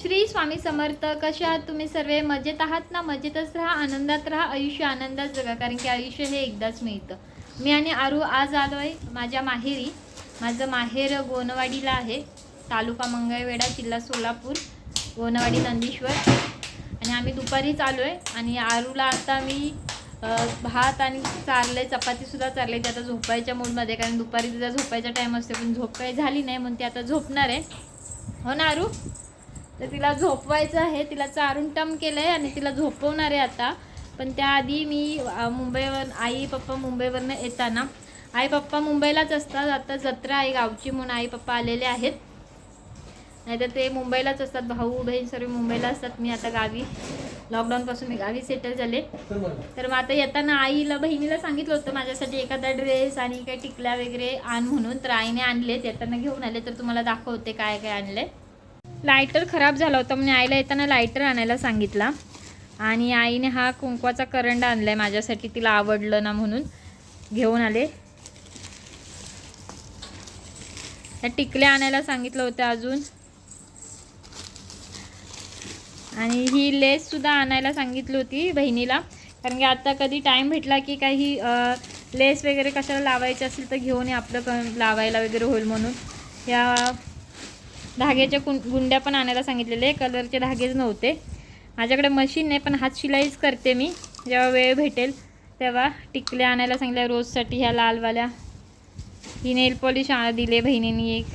श्री स्वामी समर्थ कसे आहात तुम्ही सर्व? मजेत आहात ना? मजेतच राहा आनंदात राहा आयुष्य आनंदात जगा. कारण की आयुष्य हे एकदाच मिळतं. मी आणि आरू आज आलो आहे माझ्या माहेरी. माझं माहेर गोनवाडीला आहे. तालुका मंगळवेढा जिल्हा सोलापूर गोनवाडी नंदीश्वर. आणि आम्ही दुपारीच आलो आहे आणि आरूला आता मी भात आणि चारले चपातीसुद्धा चारले. ते आता झोपायच्या मूडमध्ये कारण दुपारी तिचा झोपायचा टाईम असतो. पण झोप काही झाली नाही म्हणून ती आता झोपणार आहे. हो ना आरू? तर तिला झोपवायचं आहे तिला चारून टम केलं आहे आणि तिला झोपवणार आहे आता. पण त्याआधी मी मुंबईवर आई पप्पा मुंबईवरनं येताना आई पप्पा मुंबईलाच असतात. आता जत्रा आहे गावची म्हणून आई पप्पा आलेले आहेत. नाहीतर ते मुंबईलाच असतात. भाऊ बहीण सर्व मुंबईला असतात. मी आता गावी लॉकडाऊनपासून मी गावी सेटल झाले. तर मग आता येताना आईला बहिणीला सांगितलं होतं माझ्यासाठी एखादा ड्रेस आणि काही टिकल्या वगैरे आण म्हणून. तर आईने आणलेत. येताना घेऊन आले. तर तुम्हाला दाखवते काय काय आणले लायटर खराब झाला होता म्हणजे आईला येताना लायटर आणायला सांगितला. आणि आईने हा कुंकवाचा करंट आणला आहे माझ्यासाठी तिला आवडलं ना म्हणून घेऊन आले. त्या टिकल्या आणायला सांगितलं होतं अजून. आणि ही लेससुद्धा आणायला सांगितली होती बहिणीला. कारण की आता कधी टाईम भेटला की काही लेस वगैरे कशाला लावायची असेल तर घेऊन ये आपलं क लावायला वगैरे होईल म्हणून. या धाग्याच्या कुं गुंड्या पण आणायला सांगितलेले कलरचे धागेच नव्हते. माझ्याकडे मशीन नाही पण हात शिलाईच करते मी. जेव्हा वेळ भेटेल तेव्हा टिकल्या आणायला सांगितल्या रोजसाठी ह्या लालवाल्या. ही नेल पॉलिश आ दिले बहिणीने एक.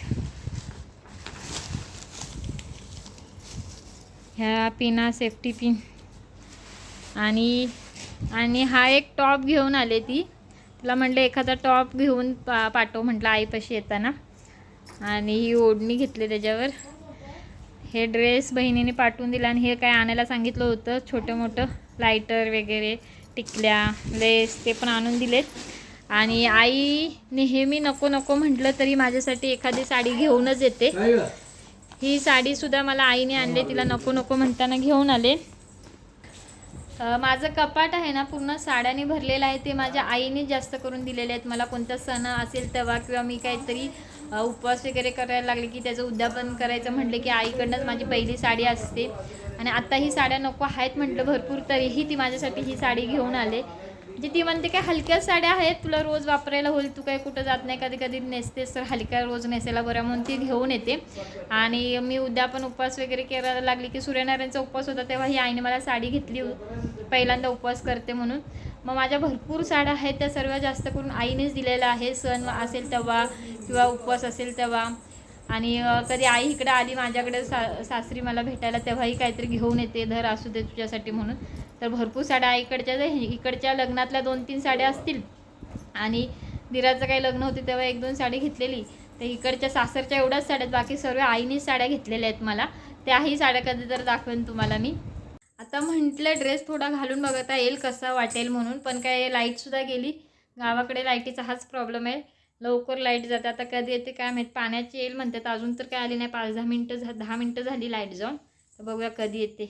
ह्या पिना सेफ्टी पिन आणि आणि हा एक टॉप घेऊन आले ती. तिला म्हटलं एखादा टॉप घेऊन पा पाठव म्हटलं आईपाशी येताना. आणि ही ओढणी घेतली त्याच्यावर. हे ड्रेस बहिणीने पाठवून दिला आणि हे काय आणायला सांगितलं होतं छोटं मोठं लायटर वगैरे टिकल्या लेस ते पण आणून दिलेत. आणि आई नेहमी नको नको म्हटलं तरी माझ्यासाठी एखादी साडी घेऊनच येते. ही साडीसुद्धा मला आईने आणली तिला नको नको म्हणताना घेऊन आले. माझं कपाट आहे ना पूर्ण साड्याने भरलेलं आहे ते माझ्या आईने जास्त करून दिलेले आहेत. मला कोणता सण असेल तेव्हा किंवा मी काहीतरी उपवास वगैरे करायला लागले की त्याचं उद्यापन करायचं म्हटलं की आईकडनंच माझी पहिली साडी असते. आणि आता ही साड्या नको आहेत म्हटलं भरपूर तरीही ती माझ्यासाठी ही साडी घेऊन आले. म्हणजे ती म्हणते काय हलक्या साड्या आहेत तुला रोज वापरायला होईल तू काय कुठं जात नाही कधी कधी नेसतेस तर हलक्या रोज नेसायला बरं म्हणून ती घेऊन येते. आणि मी उद्या पण उपवास वगैरे करायला लागली की सूर्यनारायणचा उपवास होता तेव्हा ही आईने मला साडी घेतली. पहिल्यांदा उपवास करते म्हणून. मग माझ्या भरपूर साड्या आहेत त्या सर्व जास्त करून आईनेच दिलेल्या आहे सण असेल तेव्हा किंवा उपवास असेल तेव्हा. आणि कधी आई इकडे आली माझ्याकडे सा सासरी मला भेटायला तेव्हाही काहीतरी घेऊन येते धर असू दे तुझ्यासाठी म्हणून. तर भरपूर साड्या आईकडच्या इकडच्या लग्नातल्या दोन तीन साड्या असतील. आणि दिराचं काही लग्न होते तेव्हा एक दोन साडी घेतलेली. तर इकडच्या सासरच्या एवढ्याच साड्या आहेत बाकी सर्व आईनेच साड्या घेतलेल्या आहेत मला. त्याही साड्या कधी तर दाखवेन तुम्हाला मी. आता म्हटलं ड्रेस थोडा घालून बघता येईल कसा वाटेल म्हणून पण काय लाईटसुद्धा गेली. गावाकडे लाईटीचा हाच प्रॉब्लेम आहे. लवकर लाइट जाते. आता कधी येते काय माहीत? पाण्याची येईल म्हणतात. अजून तर काय आली नाही. पाच दहा मिनटं झा दहा मिनटं झाली लाइट जाऊन. तर बघूया कधी येते.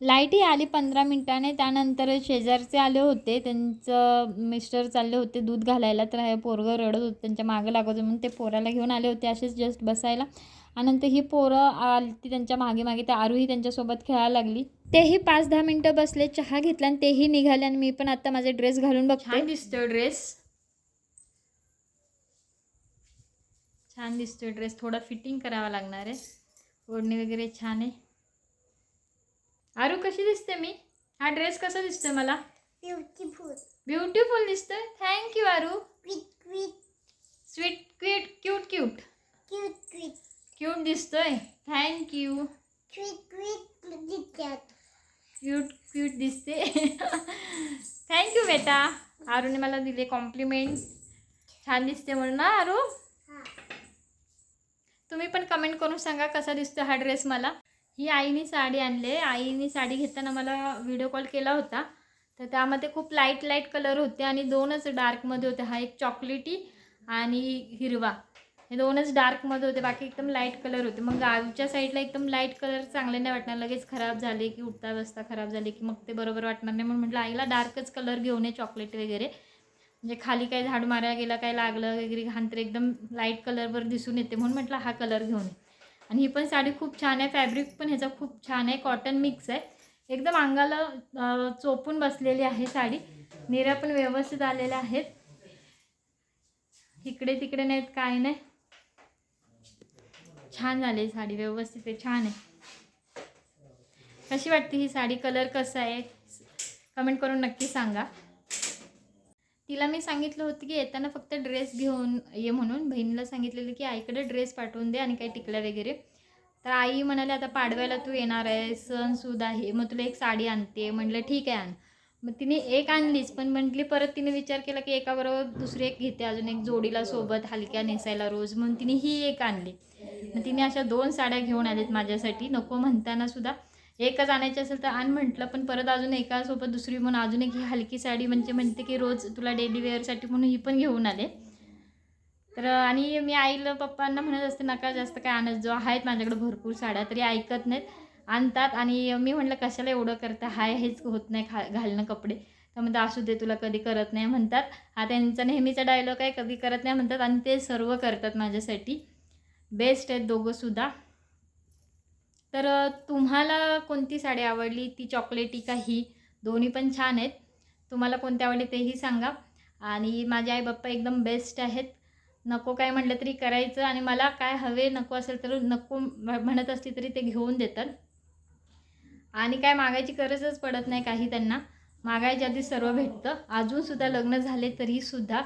लाईटही आली पंधरा मिनटाने. त्यानंतर शेजारचे आले होते. त्यांचं मिस्टर चालले होते दूध घालायला. तर हे पोरगं रडत होतं. त्यांच्या मागं लागत होतं म्हणून ते पोराला घेऊन आले होते. असेच जस्ट बसायला. आणि नंतर ही पोरं आली त्यांच्या मागे मागे त्या आरूही त्यांच्यासोबत खेळायला लागली. तेही पाच दहा मिनटं बसले चहा घेतला आणि तेही निघाले आणि मी पण आता माझे ड्रेस घालून बघते. छान दिसतोय ड्रेस. छान दिसतोय ड्रेस. थोडा फिटिंग करावा लागणार आहे. ओढणी वगैरे छान आहे. आरू कशी दिसते मी? हा ड्रेस कसा दिसतोय मला? Beautiful. ब्युटिफुल दिसतोय. Thank you Aaru. Sweet cute cute cute quick. Cute दिसतोय. At that. क्यूट क्यूट दिसते. थँक्यू बेटा. आरूने मला दिले कॉम्प्लिमेंट छान दिसते म्हणून ना आरू हा. तुम्ही पण कमेंट करून सांगा कसा दिसतो हा ड्रेस मला. ही आईने साडी आणले आईने साडी घेताना मला व्हिडिओ कॉल केला होता. तर त्यामध्ये खूप लाइट लाइट कलर होते आणि दोनच डार्कमध्ये होते. हा एक चॉकलेटी आणि हिरवा. हे दोनच डार्कमध्ये होते बाकी एकदम लाइट कलर होते. मग गावच्या साईडला एकदम लाइट कलर चांगले नाही वाटणार. लगेच खराब झाले की उठता बसता खराब झाले की मग ते बरोबर वाटणार नाही. म्हणून म्हटलं आईला डार्कच कलर घेऊन ये चॉकलेट वगैरे. म्हणजे खाली काही झाडू मारायला गेला काय लागलं वगैरे घाण तर एकदम लाइट कलरवर दिसून येते. म्हणून म्हटलं हा कलर घेऊन ये. आणि ही पण साडी खूप छान आहे. फॅब्रिक पण ह्याचा खूप छान आहे. कॉटन मिक्स आहे. एकदम अंगाला चोपून बसलेली आहे साडी. निऱ्या पण व्यवस्थित आलेल्या आहेत. इकडे तिकडे नाहीत काय नाही. छान झाली साडी व्यवस्थित आहे छान आहे. कशी वाटते ही साडी? कलर कसा आहे? कमेंट करून नक्की सांगा. तिला मी सांगितलं होतं की येताना फक्त ड्रेस घेऊन ये म्हणून. बहिणीला सांगितलेलं की आईकडे ड्रेस पाठवून दे आणि काही टिकल्या वगैरे. तर आई म्हणाले आता पाडव्याला तू येणार आहे सणसुद्धा आहे. मग तुला एक साडी आणते. म्हटलं ठीक आहे आण. मग तिने एक आणलीच पण म्हटली परत तिने विचार केला की एकाबरोबर दुसरी एक घेते अजून एक जोडीला सोबत हलक्या नेसायला रोज म्हणून तिने ही एक आणली. मग तिने अशा दोन साड्या घेऊन आल्यात माझ्यासाठी नको म्हणताना सुद्धा. एकच आणायची असेल तर आण म्हटलं पण परत अजून एकासोबत दुसरी म्हणून अजून एक ही हलकी साडी म्हणजे म्हणते की रोज तुला डेली वेअरसाठी म्हणून ही पण घेऊन आले. तर आणि मी आईला पप्पांना म्हणत असते नका जास्त काय आणत जो आहेत माझ्याकडे भरपूर साड्या तरी ऐकत नाहीत. आणतात. आणि मी म्हटलं कशाला एवढं करता? हाय हेच होत नाही खा घालणं कपडे. तर म्हणतात असू दे तुला कधी करत नाही म्हणतात. हा त्यांचा नेहमीचा डायलॉग आहे कधी करत नाही म्हणतात. आणि ते सर्व करतात माझ्यासाठी. बेस्ट आहेत दोघंसुद्धा तर तुम्हाला कोणती साडी आवडली? ती चॉकलेटी का ही? दोन्ही पण छान आहेत. तुम्हाला कोणती आवडली तेही सांगा. आणि माझे आई बाप्पा एकदम बेस्ट आहेत. नको काय म्हटलं तरी करायचं. आणि मला काय हवे नको असेल तर नको म्हणत असली तरी ते घेऊन देतात. आणि काय मागायची गरजच पडत नाही काही त्यांना. मागायच्या आधी सर्व भेटतं. अजूनसुद्धा लग्न झाले तरीसुद्धा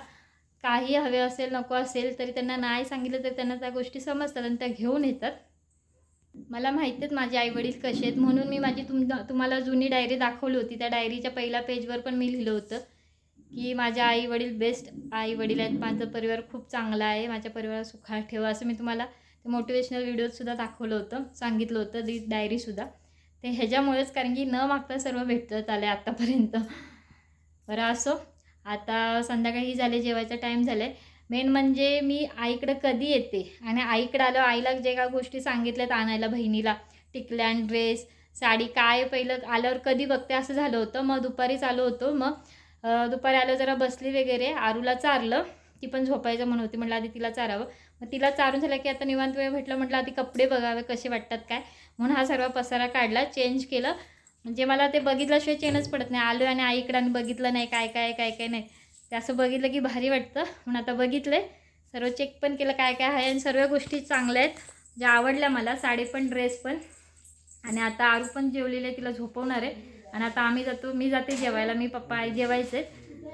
काही हवे असेल नको असेल तरी त्यांना नाही सांगितलं तर त्यांना त्या गोष्टी समजतात आणि त्या घेऊन येतात. मला माहिती आहेत माझे आईवडील कसे आहेत. म्हणून मी माझी तुम तुम्हाला जुनी डायरी दाखवली होती. त्या डायरीच्या पहिल्या पेजवर पण मी लिहिलं होतं की माझ्या आई वडील बेस्ट आई वडील आहेत. माझा परिवार खूप चांगला आहे. माझ्या परिवारात सुखात ठेवा असं मी तुम्हाला ते मोटिवेशनल व्हिडिओजसुद्धा दाखवलं होतं सांगितलं होतं. ती डायरीसुद्धा ते ह्याच्यामुळेच कारण की न मागता सर्व भेटत आलं आहे आत्तापर्यंत बरं असो. आता संध्याकाळी झाले जेवायचा टाईम झाला आहे मेन म्हणजे मी आईकडं कधी येते आणि आईकडं आलं आईला जे काय गोष्टी सांगितल्यात आणायला बहिणीला टिकल्या ड्रेस साडी काय पहिलं आल्यावर कधी बघते असं झालं होतं. मग दुपारीच आलो होतो. मग दुपारी आलं जरा बसली वगैरे आरूला चारलं. ती पण झोपायचं म्हणून होती म्हटलं आधी तिला चारावं. मग तिला चारून झालं की आता निवांत वेळ भेटलं म्हटलं आधी कपडे बघावे कसे वाटतात काय. म्हणून हा सर्व पसारा काढला चेंज केलं. म्हणजे मला ते बघितल्याशिवाय चेंजच पडत नाही. आलो आणि आईकडं आणि बघितलं नाही काय काय काय काय नाही. ते असं बघितलं की भारी वाटतं. म्हणून आता बघितलं आहे सर्व चेक पण केलं काय काय आहे. आणि सर्व गोष्टी चांगल्या आहेत. ज्या आवडल्या मला साडी पण ड्रेस पण. आणि आता आरू पण जेवलेली आहे तिला झोपवणार आहे. आणि आता आम्ही जातो मी जाते जेवायला. मी पप्पा आई जेवायचे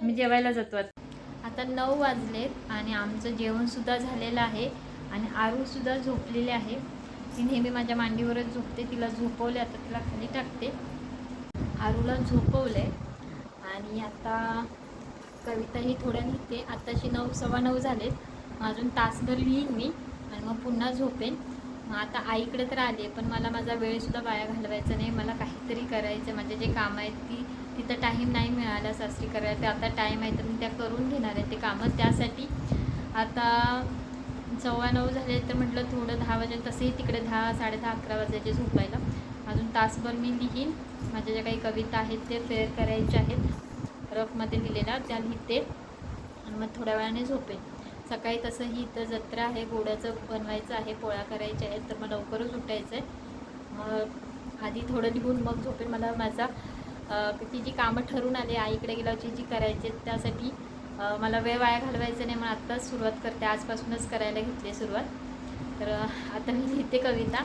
मी जेवायला जातो आता. नऊ वाजलेत आणि आमचं जेवणसुद्धा झालेलं आहे. आणि आरूसुद्धा झोपलेले आहे. ती नेहमी माझ्या मांडीवरच झोपते तिला झोपवले आता तिला खाली टाकते. आरूला झोपवलं आहे आणि आता कविता ही थोड्या लिहिते आत्ताशी नऊ सव्वा नऊ झालेत. अजून तासभर लिहीन मी आणि मग पुन्हा झोपेन. मग आता आईकडे तर आले पण मला माझा वेळसुद्धा वाया घालवायचा नाही. मला काहीतरी करायचं माझे जे कामं आहेत ती तिथं टाईम नाही मिळाला सासरी करायला ते आता टाईम आहे तर मी त्या करून घेणार आहे. ते कामं त्यासाठी. आता सव्वा नऊ झाले तर म्हटलं थोडं दहा वाजे तसेही तिकडे दहा साडेदहा अकरा वाजायचे झोपायला. अजून तासभर मी लिहीन. माझ्या ज्या काही कविता आहेत ते फेअर करायच्या आहेत. रफमध्ये लिहिलेल्या त्या लिहिते आणि मग थोड्या वेळाने झोपेन. सकाळी तसं ही इथं जत्रा आहे गोड्याचं बनवायचं आहे पोळ्या करायच्या आहेत तर मग लवकरच उठायचं आहे मग आधी थोडं लिहून मग झोपेन. मला माझा ती जी कामं ठरून आली आईकडे गेल्याची जी करायची आहेत त्यासाठी मला वेळ वाया घालवायचं नाही मग आत्ताच सुरुवात करते. आजपासूनच करायला घेतली सुरुवात. तर आता मी लिहिते कविता.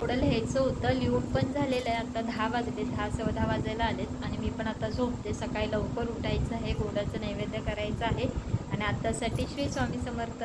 थोडं लिहायचं होतं. लिहून पण झालेलं आहे. आता दहा वाजले दहा सव्वा दहा वाजायला आलेत. आणि मी पण आता झोपते. सकाळी लवकर उठायचं आहे. गोडाचं नैवेद्य करायचं आहे. आणि आत्तासाठी श्री स्वामी समर्थ.